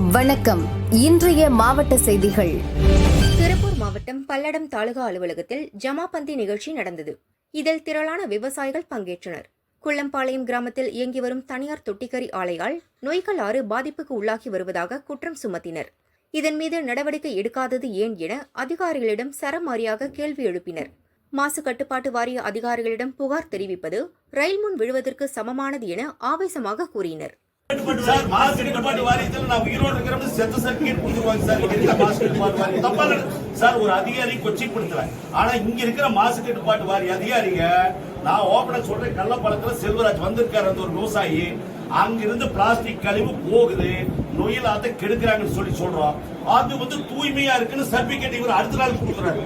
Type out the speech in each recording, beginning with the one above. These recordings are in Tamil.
வணக்கம். இன்றைய மாவட்ட செய்திகள். திருப்பூர் மாவட்டம் பல்லடம் தாலுகா அலுவலகத்தில் ஜமாபந்தி நிகழ்ச்சி நடந்தது. இதில் திரளான விவசாயிகள் பங்கேற்றனர். குள்ளம்பாளையம் கிராமத்தில் இயங்கி வரும் தனியார் தொட்டிக்கறி ஆலையால் நொய்கள் ஆறு பாதிப்புக்கு உள்ளாகி வருவதாக குற்றம் சுமத்தினர். இதன் மீது நடவடிக்கை எடுக்காதது ஏன் என அதிகாரிகளிடம் சரமாரியாக கேள்வி எழுப்பினர். மாசு கட்டுப்பாட்டு வாரிய அதிகாரிகளிடம் புகார் தெரிவிப்பது ரயில் முன் விழுவதற்கு சமமானது என ஆவேசமாக கூறினர். சார் மாசு கட்டுப்பாட்டு வாரியத்தில் நான் உயிரோடு இருக்கிறவங்க செத்த சர்டிபிகேட் கொடுத்துருவாங்க சார் இங்க இருக்கிற மாசு கட்டுப்பாட்டு வாரியம் தப்பா சார் ஒரு அதிகாரி கொச்சிப்படுத்தல ஆனா இங்க இருக்கிற மாசு கட்டுப்பாட்டு வாரிய அதிகாரிங்க நான் ஓபனா சொல்றேன் கள்ளப்பழத்துல செல்வராஜ் வந்திருக்காரு அந்த ஒரு விவசாயி. அங்கிருந்து பிளாஸ்டிக் கழிவு போகுது நொயிலாத்த கெடுக்கிறாங்கன்னு சொல்லி சொல்றோம். அது வந்து தூய்மையா இருக்குன்னு சர்டிபிகேட் இவர் அடுத்த நாள் கொடுக்குறாரு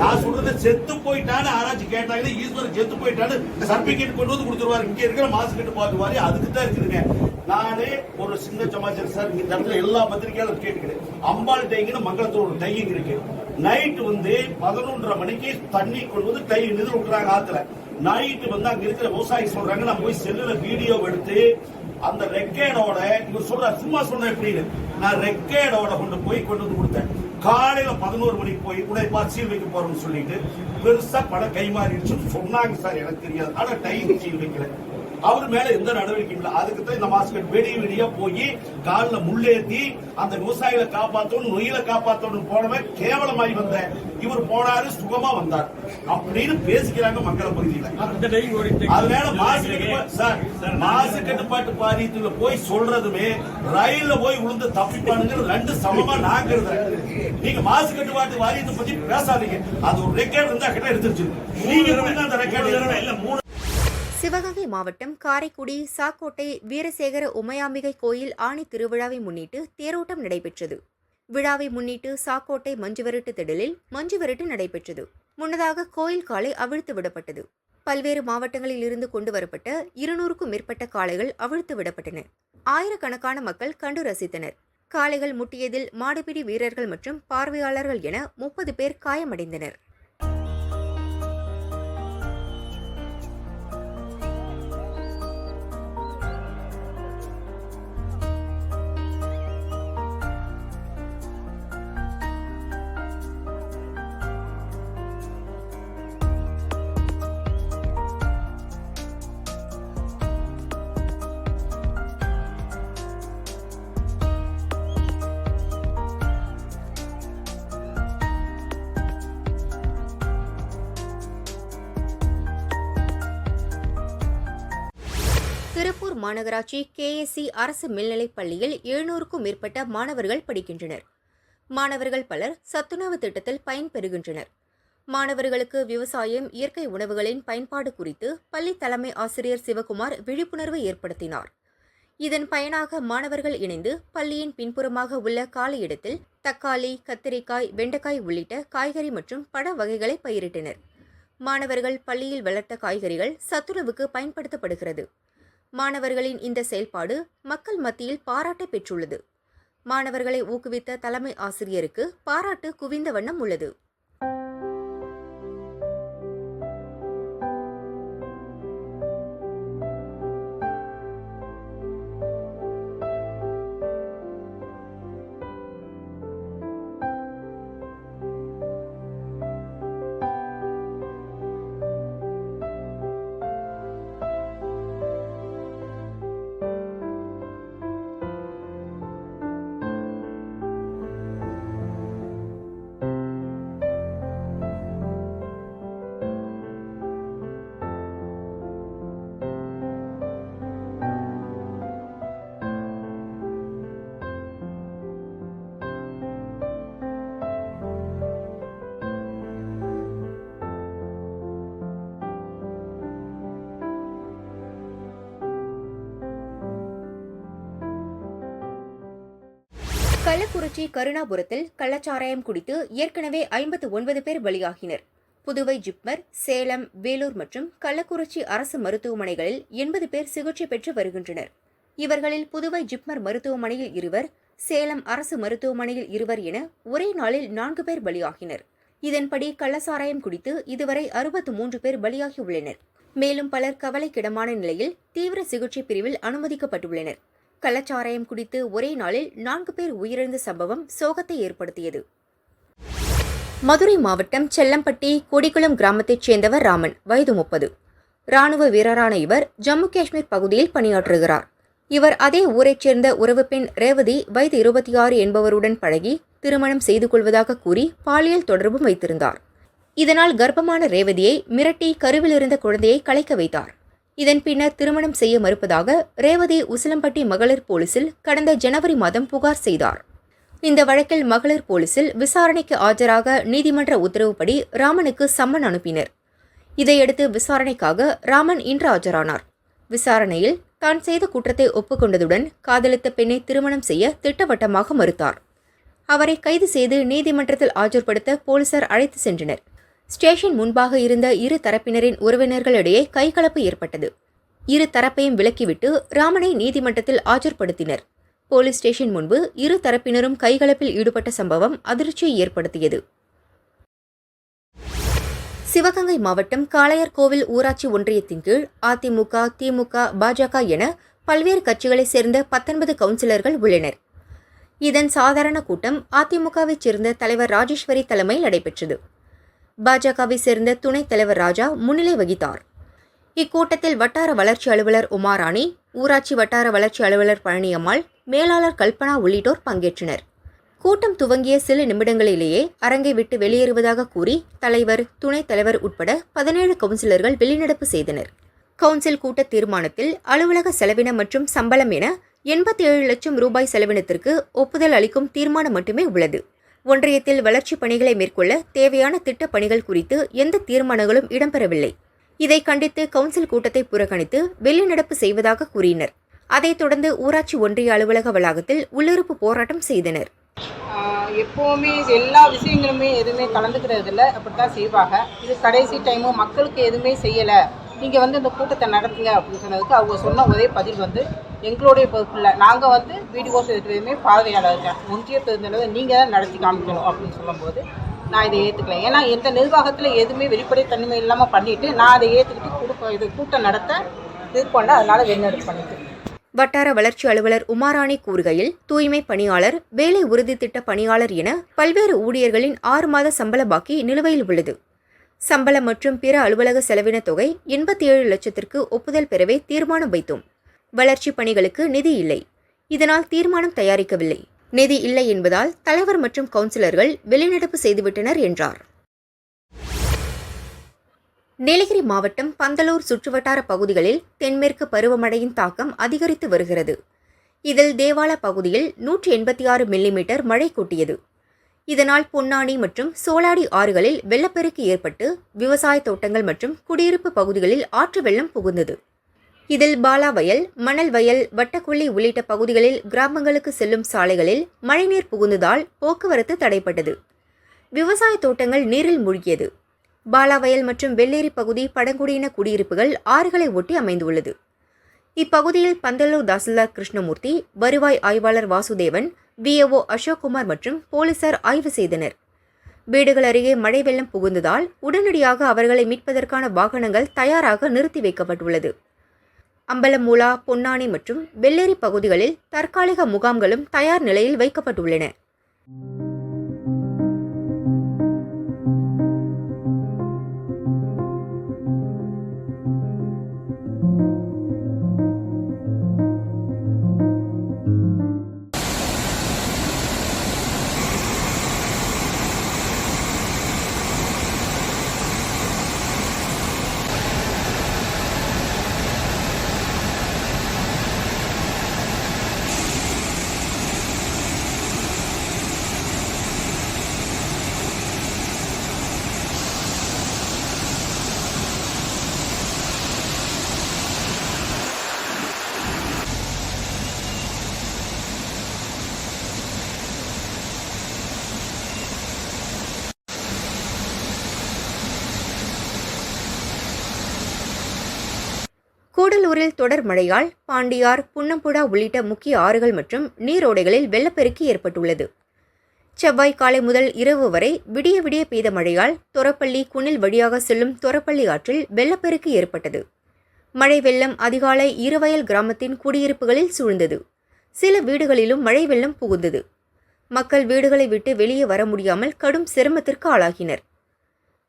நான் சொல்றது செத்து போயிட்டான்னு ஆராய்ச்சி கேட்டாங்க ஈஸ்வரன் செத்து போயிட்டான்னு சர்டிபிகேட் கொண்டு வந்து கொடுத்துருவாரு. இங்க இருக்கிற மாசு கட்டுப்பாட்டு வாரி அதுக்கு தான் இருக்குதுங்க. நானே ஒரு சின்ன சமாச்சாரம் சார் இந்த இடத்துல எல்லா பத்திரிகையாலும் கேட்டுக்கிறேன் அம்பாள் டைங்கன்னு மங்களத்தூர் ஒரு டையிங் இருக்கு. நைட்டு வந்து பதினொன்றரை மணிக்கு தண்ணி கொண்டு வந்து டை நிதி விட்டுறாங்க ஆத்துல. நைட்டு வந்து அங்க இருக்கிற விவசாயி சொல்றாங்க நான் போய் செல்லுல வீடியோ எடுத்து அந்த ரெக்கேடோட இவர் சொல்ற சும்மா சொல்றேன் எப்படின்னு நான் ரெக்கேடோட கொண்டு போய் கொண்டு வந்து கொடுத்தேன். காலையில பதினோரு மணிக்கு போய் உடைப்பா சீல் வைக்க போறோம்னு சொல்லிட்டு பெருசா படம் கைமாறிடுச்சுன்னு சொன்னாங்க சார் எனக்கு தெரியாது. ஆனா டைம் சீல் வைக்கல. அவர் மேல எந்த நடவடிக்கையும் இல்லை. அதுக்கு தான் இந்த மாஸ்கட் வெடி வெடியா போய் கால்ல முள்ளேத்தி அந்த விவசாயிகளை காப்பாத்தணும் நொயில காப்பாத்தணும் போனவன் கேவலமாய் வந்த. இவர் போனாரு சுகமா வந்தார். அப்படின்னு பேசிக்கிறாங்க மக்கள் பகுதியில. அதனால மாசு சார் மாசு கட்டுப்பாட்டு வாரியத்துல போய் சொல்றதுமே ரயில்ல போய் விழுந்து தப்பிப்பானுங்க ரெண்டு சமமா கருதுறேன். நீங்க மாசு கட்டுப்பாட்டு வாரியத்தை பத்தி பேசாதீங்க. அது ஒரு ரெக்கார்டு இருந்தா கிட்ட எடுத்துருச்சு. நீங்க சிவகங்கை மாவட்டம் காரைக்குடி சாக்கோட்டை வீரசேகர உமையாம்பிகை கோயில் ஆணி திருவிழாவை முன்னிட்டு தேரோட்டம் நடைபெற்றது. விழாவை முன்னிட்டு சாக்கோட்டை மஞ்சுவரட்டு திடலில் மஞ்சுவரட்டு நடைபெற்றது. முன்னதாக கோயில் காளை அவிழ்த்து விடப்பட்டது. பல்வேறு மாவட்டங்களில் இருந்து கொண்டு வரப்பட்ட இருநூறுக்கும் மேற்பட்ட காளைகள் அவிழ்த்து விடப்பட்டன. ஆயிரக்கணக்கான மக்கள் கண்டு ரசித்தனர். காளைகள் முட்டியதில் மாடுபிடி வீரர்கள் மற்றும் பார்வையாளர்கள் என முப்பது பேர் காயமடைந்தனர். திருப்பூர் மாநகராட்சி கேஎஸ்சி அரசு மேல்நிலைப் பள்ளியில் எழுநூறுக்கும் மேற்பட்ட மாணவர்கள் படிக்கின்றனர். மாணவர்கள் பலர் சத்துணவு திட்டத்தில் பயன்பெறுகின்றனர். மாணவர்களுக்கு விவசாயம் இயற்கை உணவுகளின் பயன்பாடு குறித்து பள்ளி தலைமை ஆசிரியர் சிவகுமார் விழிப்புணர்வு ஏற்படுத்தினார். இதன் பயனாக மாணவர்கள் இணைந்து பள்ளியின் பின்புறமாக உள்ள காலி இடத்தில் தக்காளி கத்திரிக்காய் வெண்டைக்காய் உள்ளிட்ட காய்கறி மற்றும் பழ வகைகளை பயிரிட்டனர். மாணவர்கள் பள்ளியில் வளர்த்த காய்கறிகள் சத்துணவுக்கு பயன்படுத்தப்படுகிறது. மாணவர்களின் இந்த செயல்பாடு மக்கள் மத்தியில் பாராட்டை பெற்றுள்ளது. மாணவர்களை ஊக்குவித்த தலைமை ஆசிரியருக்கு பாராட்டு குவிந்த வண்ணம் உள்ளது. கள்ளக்குறிச்சி கருணாபுரத்தில் கள்ளச்சாராயம் குடித்து ஏற்கனவே ஐம்பத்து ஒன்பது பேர் பலியாகினர். புதுவை ஜிப்மர் சேலம் வேலூர் மற்றும் கள்ளக்குறிச்சி அரசு மருத்துவமனைகளில் எண்பது பேர் சிகிச்சை பெற்று வருகின்றனர். இவர்களில் புதுவை ஜிப்மர் மருத்துவமனையில் இருவர் சேலம் அரசு மருத்துவமனையில் இருவர் என ஒரே நாளில் நான்கு பேர் பலியாகினர். இதன்படி கள்ளசாராயம் குடித்து இதுவரை அறுபத்து மூன்று பேர் பலியாகியுள்ளனர் மேலும் பலர் கவலைக்கிடமான நிலையில் தீவிர சிகிச்சை பிரிவில் அனுமதிக்கப்பட்டுள்ளனர். கள்ளச்சாராயம் குடித்து ஒரே நாளில் நான்கு பேர் உயிரிழந்த சம்பவம் சோகத்தை ஏற்படுத்தியது. மதுரை மாவட்டம் செல்லம்பட்டி கொடிக்குளம் கிராமத்தைச் சேர்ந்தவர் ராமன் வயது முப்பது. ராணுவ வீரரான இவர் ஜம்மு காஷ்மீர் பகுதியில் பணியாற்றுகிறார். இவர் அதே ஊரைச் சேர்ந்த உறவு பெண் ரேவதி வயது இருபத்தி ஆறு என்பவருடன் பழகி திருமணம் செய்து கொள்வதாக கூறி பாலியல் தொடர்பும் வைத்திருந்தார். இதனால் கர்ப்பமான ரேவதியை மிரட்டி கருவிலிருந்த குழந்தையை கலைக்க வைத்தார். இதன் பின்னர் திருமணம் செய்ய மறுப்பதாக ரேவதி உசிலம்பட்டி மகளிர் போலீசில் கடந்த ஜனவரி மாதம் புகார் செய்தார். இந்த வழக்கில் மகளிர் போலீசில் விசாரணைக்கு ஆஜராக நீதிமன்ற உத்தரவுப்படி ராமனுக்கு சம்மன் அனுப்பினர். இதையடுத்து விசாரணைக்காக ராமன் இன்று ஆஜரானார். விசாரணையில் தான் செய்த குற்றத்தை ஒப்புக்கொண்டதுடன் காதலித்த பெண்ணை திருமணம் செய்ய திட்டவட்டமாக மறுத்தார். அவரை கைது செய்து நீதிமன்றத்தில் ஆஜர்படுத்த போலீசார் அழைத்து சென்றனர். ஸ்டேஷன் முன்பாக இருந்த இரு தரப்பினரின் உறவினர்களிடையே கைகலப்பு ஏற்பட்டது. இரு தரப்பையும் விலக்கிவிட்டு ராமனை நீதிமன்றத்தில் ஆஜர்படுத்தினர். போலீஸ் ஸ்டேஷன் முன்பு இரு தரப்பினரும் கைகலப்பில் ஈடுபட்ட சம்பவம் அதிர்ச்சியை ஏற்படுத்தியது. சிவகங்கை மாவட்டம் காளையார் கோவில் ஊராட்சி ஒன்றியத்தின் கீழ் அதிமுக திமுக பாஜக என பல்வேறு கட்சிகளைச் சேர்ந்த பத்தொன்பது கவுன்சிலர்கள் உள்ளனர். இதன் சாதாரண கூட்டம் அதிமுகவைச் சேர்ந்த தலைவர் ராஜேஸ்வரி தலைமையில் நடைபெற்றது. பாஜகவை சேர்ந்த துணைத் தலைவர் ராஜா முன்னிலை வகித்தார். இக்கூட்டத்தில் வட்டார வளர்ச்சி அலுவலர் உமாராணி ஊராட்சி வட்டார வளர்ச்சி அலுவலர் பழனியம்மாள் மேலாளர் கல்பனா உள்ளிட்டோர் பங்கேற்றனர். கூட்டம் துவங்கிய சில நிமிடங்களிலேயே அரங்கை விட்டு வெளியேறுவதாக கூறி தலைவர் துணைத் தலைவர் உட்பட பதினேழு கவுன்சிலர்கள் வெளிநடப்பு செய்தனர். கவுன்சில் கூட்ட தீர்மானத்தில் அலுவலக செலவினம் மற்றும் சம்பளம் என எண்பத்தி ஏழு லட்சம் ரூபாய் செலவினத்திற்கு ஒப்புதல் அளிக்கும் தீர்மானம் மட்டுமே உள்ளது. ஒன்றியத்தில் வளர்ச்சிப் பணிகளை மேற்கொள்ள தேவையான திட்டப் பணிகள் குறித்து எந்த தீர்மானங்களும் இடம்பெறவில்லை. இதை கண்டித்து கவுன்சில் கூட்டத்தை புறக்கணித்து வெளிநடப்பு செய்வதாக கூறினர். அதைத் தொடர்ந்து ஊராட்சி ஒன்றிய அலுவலக வளாகத்தில் உள்ளிருப்பு போராட்டம் செய்தனர். எப்போவுமே எல்லா விஷயங்களுமே எதுவுமே கலந்துக்கிறது இல்லை அப்படி தான் செய்வாங்க. இது கடைசி டைமும் மக்களுக்கு எதுவுமே செய்யலை. நீங்கள் வந்து இந்த கூட்டத்தை நடத்துங்க அப்படின்னு சொன்னதுக்கு அவங்க சொன்ன ஒரே பதில் வந்து எங்களுடைய பொறுப்பில். நாங்கள் வந்து வீடியோ எதுவுமே பார்வையாளர்கள். ஒன்றிய பெருந்தளவு நீங்கள் தான் நடத்தி காமிக்கணும் அப்படின்னு சொல்லும்போது நான் இதை ஏற்றுக்கல ஏன்னா எந்த நிர்வாகத்தில் எதுவுமே வெளிப்படைத்தன்மை இல்லாமல் பண்ணிவிட்டு நான் அதை ஏற்றுக்கிட்டு கொடுக்க இது கூட்டம் நடத்த இது பண்ண அதனால் வெளிநடப்பு பண்ணிட்டு. வட்டார வளர்ச்சி அலுவலர் உமாராணி கூறுகையில் தூய்மை பணியாளர் வேலை உறுதி திட்ட பணியாளர் என பல்வேறு ஊழியர்களின் ஆறு மாத சம்பள பாக்கி நிலுவையில் உள்ளது. சம்பளம் மற்றும் பிற அலுவலக செலவின தொகை எண்பத்தி ஏழு லட்சத்திற்கு ஒப்புதல் பெறவே தீர்மானம் வைத்தோம். வளர்ச்சி பணிகளுக்கு நிதி இல்லை. இதனால் தீர்மானம் தயாரிக்கவில்லை. நிதி இல்லை என்பதால் தலைவர் மற்றும் கவுன்சிலர்கள் வெளிநடப்பு செய்துவிட்டனர் என்றார். நீலகிரி மாவட்டம் பந்தலூர் சுற்றுவட்டார பகுதிகளில் தென்மேற்கு பருவமழையின் தாக்கம் அதிகரித்து வருகிறது. இதில் தேவாலா பகுதியில் நூற்றி எண்பத்தி ஆறு மில்லிமீட்டர் மழை கொட்டியது. இதனால் பொன்னானி மற்றும் சோலாடி ஆறுகளில் வெள்ளப்பெருக்கு ஏற்பட்டு விவசாய தோட்டங்கள் மற்றும் குடியிருப்பு பகுதிகளில் ஆற்று வெள்ளம் புகுந்தது. இதில் பாலா வயல் மணல் வயல் வட்டக்குள்ளி உள்ளிட்ட பகுதிகளில் கிராமங்களுக்கு செல்லும் சாலைகளில் மழைநீர் புகுந்ததால் போக்குவரத்து தடைப்பட்டது. விவசாய தோட்டங்கள் நீரில் மூழ்கியது. பாலாவயல் மற்றும் வெள்ளேரி பகுதி பழங்குடியின குடியிருப்புகள் ஆறுகளை ஒட்டி அமைந்துள்ளது. இப்பகுதியில் பந்தலூர் தாசில்தார் கிருஷ்ணமூர்த்தி வருவாய் ஆய்வாளர் வாசுதேவன் விஏஓ அசோக்குமார் மற்றும் போலீசார் ஆய்வு செய்தனர். வீடுகள் அருகே மழை வெள்ளம் புகுந்ததால் உடனடியாக அவர்களை மீட்பதற்கான வாகனங்கள் தயாராக நிறுத்தி வைக்கப்பட்டுள்ளது. அம்பலமூலா பொன்னானி மற்றும் வெள்ளேரி பகுதிகளில் தற்காலிக முகாம்களும் தயார் நிலையில் வைக்கப்பட்டுள்ளன. கூடலூரில் தொடர் மழையால் பாண்டியார் புன்னம்புடா உள்ளிட்ட முக்கிய ஆறுகள் மற்றும் நீரோடைகளில் வெள்ளப்பெருக்கு ஏற்பட்டுள்ளது. செவ்வாய் காலை முதல் இரவு வரை விடிய விடிய பெய்த மழையால் தொரப்பள்ளி குனில் வழியாக செல்லும் தொரப்பள்ளி ஆற்றில் வெள்ளப்பெருக்கு ஏற்பட்டது. மழை வெள்ளம் அதிகாலை இருவயல் கிராமத்தின் குடியிருப்புகளில் சூழ்ந்தது. சில வீடுகளிலும் மழை வெள்ளம் புகுந்தது. மக்கள் வீடுகளை விட்டு வெளியே வர முடியாமல் கடும் சிரமத்திற்கு ஆளாகினர்.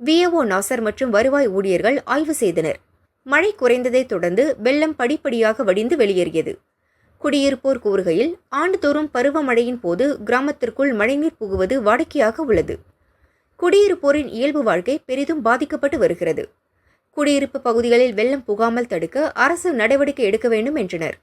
விஏஓ நாசர் மற்றும் வருவாய் ஊழியர்கள் ஆய்வு செய்தனர். மழை குறைந்ததைத் தொடர்ந்து வெள்ளம் படிப்படியாக வடிந்து வெளியேறியது. குடியிருப்போர் கூறுகையில் ஆண்டுதோறும் பருவமழையின் போது கிராமத்திற்குள் மழைநீர் புகுவது வாடிக்கையாக உள்ளது. குடியிருப்போரின் இயல்பு வாழ்க்கை பெரிதும் பாதிக்கப்பட்டு வருகிறது. குடியிருப்பு பகுதிகளில் வெள்ளம் புகாமல் தடுக்க அரசு நடவடிக்கை எடுக்க வேண்டும் என்றனர்.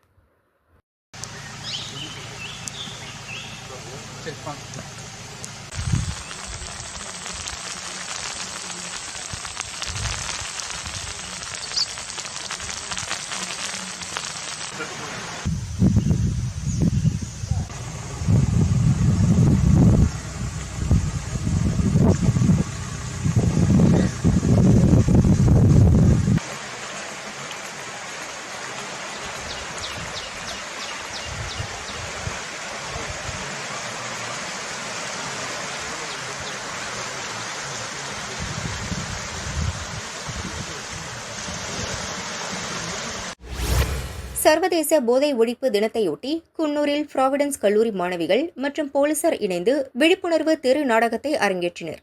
சர்வதேச போதை ஒழிப்பு தினத்தையொட்டி குன்னூரில் ப்ராவிடன்ஸ் கல்லூரி மாணவிகள் மற்றும் போலீசார் இணைந்து விழிப்புணர்வு தெரு நாடகத்தை அரங்கேற்றினர்.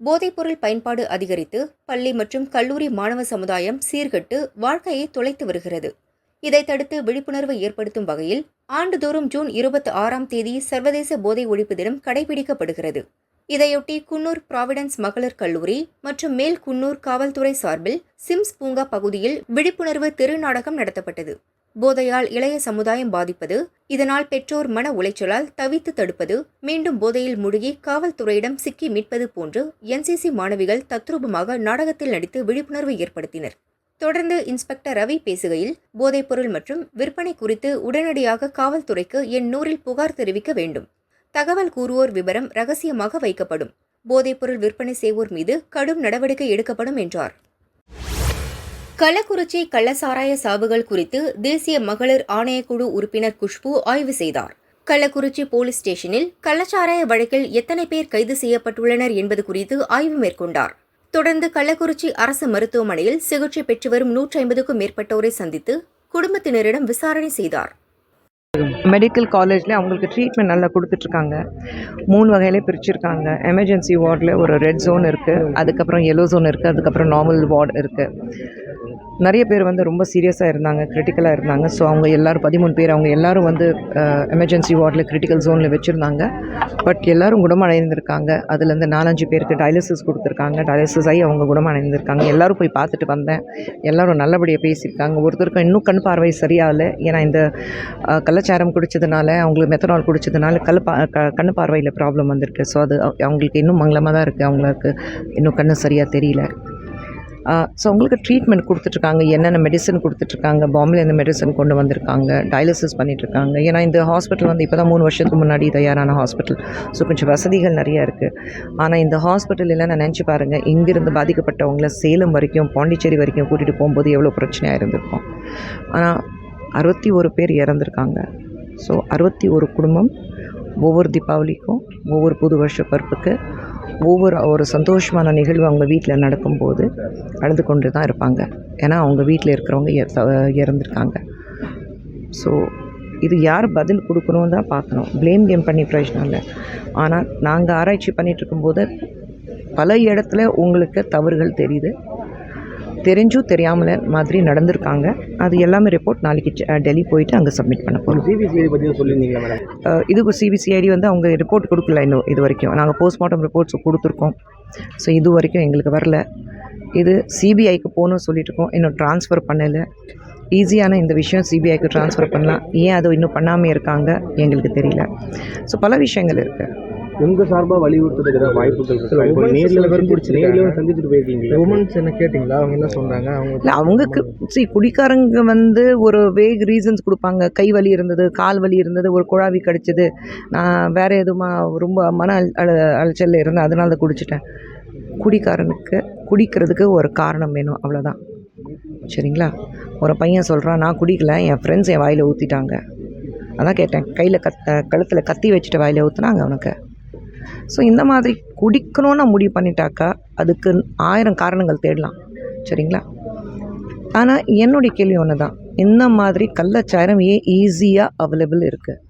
போதைப்பொருள் பயன்பாடு அதிகரித்து பள்ளி மற்றும் கல்லூரி மாணவ சமுதாயம் சீர்கெட்டு வாழ்க்கையை தொலைத்து வருகிறது. இதை தடுத்து விழிப்புணர்வு ஏற்படுத்தும் வகையில் ஆண்டுதோறும் ஜூன் இருபத்தி ஆறாம் தேதி சர்வதேச போதை ஒழிப்பு தினம் கடைபிடிக்கப்படுகிறது. இதையொட்டி குன்னூர் ப்ராவிடன்ஸ் மகளிர் கல்லூரி மற்றும் மேல் குன்னூர் காவல்துறை சார்பில் சிம்ஸ் பூங்கா பகுதியில் விழிப்புணர்வு தெரு நாடகம் நடத்தப்பட்டது. போதையால் இளைய சமுதாயம் பாதிப்பது இதனால் பெற்றோர் மன உளைச்சலால் தவித்து தடுப்பது மீண்டும் போதையில் முழுகி காவல்துறையிடம் சிக்கி மீட்பது போன்று என்சிசி மாணவிகள் தத்ரூபமாக நாடகத்தில் நடித்து விழிப்புணர்வு ஏற்படுத்தினர். தொடர்ந்து இன்ஸ்பெக்டர் ரவி பேசுகையில் போதைப்பொருள் மற்றும் விற்பனை குறித்து உடனடியாக காவல்துறைக்கு என் நூறில் புகார் தெரிவிக்க வேண்டும். தகவல் கூறுவோர் விவரம் ரகசியமாக வைக்கப்படும். போதைப்பொருள் விற்பனை செய்வோர் மீது கடும் நடவடிக்கை எடுக்கப்படும் என்றார். கள்ளக்குறிச்சி கள்ளசாராய சாவுகள் குறித்து தேசிய மகளிர் ஆணையக்குழு உறுப்பினர் குஷ்பு ஆய்வு செய்தார். கள்ளக்குறிச்சி போலீஸ் ஸ்டேஷனில் கள்ளச்சாராய வழக்கில் எத்தனை பேர் கைது செய்யப்பட்டுள்ளனர் என்பது குறித்து ஆய்வு மேற்கொண்டார். தொடர்ந்து கள்ளக்குறிச்சி அரசு மருத்துவமனையில் சிகிச்சை பெற்று வரும் நூற்றி ஐம்பதுக்கும் மேற்பட்டோரை சந்தித்து குடும்பத்தினரிடம் விசாரணை செய்தார். மெடிக்கல் காலேஜில் அவங்களுக்கு ட்ரீட்மெண்ட் நல்லா கொடுத்துட்ருக்காங்க. மூணு வகையிலே பிரிச்சிருக்காங்க. எமர்ஜென்சி வார்டில் ஒரு ரெட் ஜோன் இருக்குது அதுக்கப்புறம் எல்லோ ஜோன் இருக்குது அதுக்கப்புறம் நார்மல் வார்டு இருக்குது நிறைய பேர் வந்து ரொம்ப சீரியஸாக இருந்தாங்க கிரிட்டிக்கலாக இருந்தாங்க. ஸோ அவங்க எல்லோரும் பதிமூணு பேர் அவங்க எல்லாரும் வந்து எமர்ஜென்சி வார்டில் கிரிட்டிக்கல் ஜோனில் வச்சுருந்தாங்க. பட் எல்லாரும் குணமடைந்திருக்காங்க. அதுலேருந்து நாலஞ்சு பேருக்கு டயாலிசிஸ் கொடுத்துருக்காங்க. டயாலிசிஸ் ஆகி அவங்க குணமடைந்திருக்காங்க. எல்லோரும் போய் பார்த்துட்டு வந்தேன். எல்லோரும் நல்லபடியாக பேசியிருக்காங்க. ஒருத்தருக்கும் இன்னும் கண் பார்வை சரியாகலை. ஏன்னா இந்த கள்ளச்சாரம் குடித்ததுனால அவங்களுக்கு மெத்தனால் குடித்ததுனால கல் பா க கண் பார்வையில் ப்ராப்ளம் வந்திருக்கு. ஸோ அது அவங்களுக்கு இன்னும் மங்களமாக தான் இருக்குது அவங்களுக்கு இன்னும் கண்ணு சரியாக தெரியல. ஸோ அவங்களுக்கு ட்ரீட்மெண்ட் கொடுத்துட்ருக்காங்க என்னென்ன மெடிசன் கொடுத்துட்ருக்காங்க பாம்பேலேருந்து மெடிசன் கொண்டு வந்திருக்காங்க டயாலிசிஸ் பண்ணிகிட்ருக்காங்க ஏன்னா இந்த ஹாஸ்பிட்டல் வந்து இப்போ தான் மூணு வருஷத்துக்கு முன்னாடி தயாரான ஹாஸ்பிட்டல் ஸோ கொஞ்சம் வசதிகள் நிறையா இருக்குது ஆனால் இந்த ஹாஸ்பிட்டல் நான் நினச்சி பாருங்கள் இங்கிருந்து பாதிக்கப்பட்டவங்கள சேலம் வரைக்கும் பாண்டிச்சேரி வரைக்கும் கூட்டிகிட்டு போகும்போது எவ்வளோ பிரச்சனையாக இருந்திருக்கும். ஆனால் அறுபத்தி ஒரு பேர் இறந்துருக்காங்க. ஸோ அறுபத்தி ஒரு குடும்பம் ஒவ்வொரு தீபாவளிக்கும் ஒவ்வொரு புது வருஷ பருப்புக்கு ஒவ்வொரு ஒரு சந்தோஷமான நிகழ்வு அவங்க வீட்டில் நடக்கும்போது அழுது கொண்டு தான் இருப்பாங்க. ஏன்னா அவங்க வீட்டில் இருக்கிறவங்க த- இறந்துருக்காங்க. ஸோ இது யார் பதில் கொடுக்கணும்னு தான் பார்க்கணும். ப்ளேம் கேம் பண்ணி பிரயோஜனம் இல்லை. ஆனால் நாங்கள் ஆராய்ச்சி பண்ணிகிட்ருக்கும்போது பல இடத்துல உங்களுக்கு தவறுகள் தெரியுது. தெரிஞ்சும் தெரியாமல மாதிரி நடந்திருக்காங்க. அது எல்லாமே ரிப்போர்ட் நாளைக்கு டெல்லி போயிட்டு அங்கே சப்மிட் பண்ண போகிறோம் சிபிசிஐடி பற்றி சொல்லியிருந்தீங்களா மேடம் இதுக்கு சிபிசிஐடி வந்து அவங்க ரிப்போர்ட் கொடுக்கல இன்னும் இது வரைக்கும். நாங்கள் போஸ்ட்மார்ட்டம் ரிப்போர்ட்ஸ் கொடுத்துருக்கோம். ஸோ இது வரைக்கும் எங்களுக்கு வரல. இது சிபிஐக்கு போகணும்னு சொல்லிட்டு இருக்கோம். இன்னும் ட்ரான்ஸ்ஃபர் பண்ணலை. ஈஸியான இந்த விஷயம் சிபிஐக்கு ட்ரான்ஸ்ஃபர் பண்ணலாம். ஏன் அதை இன்னும் பண்ணாமல் இருக்காங்க எங்களுக்கு தெரியல. ஸோ பல விஷயங்கள் இருக்குது உங்க சார்பா வலியுறுத்துறதுக்கு ஏதாவது வாய்ப்புகள் இருக்கா? இப்போ நேர்ல வந்து நேர்ல வந்து சந்திச்சுட்டு போயிருக்கீங்க உமன்ஸ் என்ன கேட்டிங்களா? அவங்க என்ன சொன்னாங்க அவங்க இல்லை அவங்களுக்கு சி குடிக்காரங்க வந்து ஒரு வேக் ரீசன்ஸ் கொடுப்பாங்க. கை வலி இருந்தது கால் வலி இருந்தது ஒரு குழாவி கடிச்சது. நான் வேறு எதுவுமா ரொம்ப மன அழ அலைச்சலில் இருந்தேன். அதனால தான் குடிச்சிட்டேன். குடிக்காரனுக்கு குடிக்கிறதுக்கு ஒரு காரணம் வேணும். அவ்வளோதான் சரிங்களா? ஒரு பையன் சொல்கிறான் நான் குடிக்கல. என் ஃப்ரெண்ட்ஸ் என் வாயில் ஊற்றிட்டாங்க அதான் கேட்டேன். கையில் கத் கழுத்தில் கத்தி வச்சுட்டு வாயில் ஊற்றுனாங்க அவனுக்கு. ஸோ இந்த மாதிரி குடிக்கணும்னு முடிவு பண்ணிட்டாக்கா அதுக்கு ஆயிரம் காரணங்கள் தேடலாம். சரிங்களா? ஆனால் என்னுடைய கேள்வி ஒன்று தான் இந்த மாதிரி கள்ளச்சாரம் ஏன் ஈஸியாக அவைலபிள் இருக்குது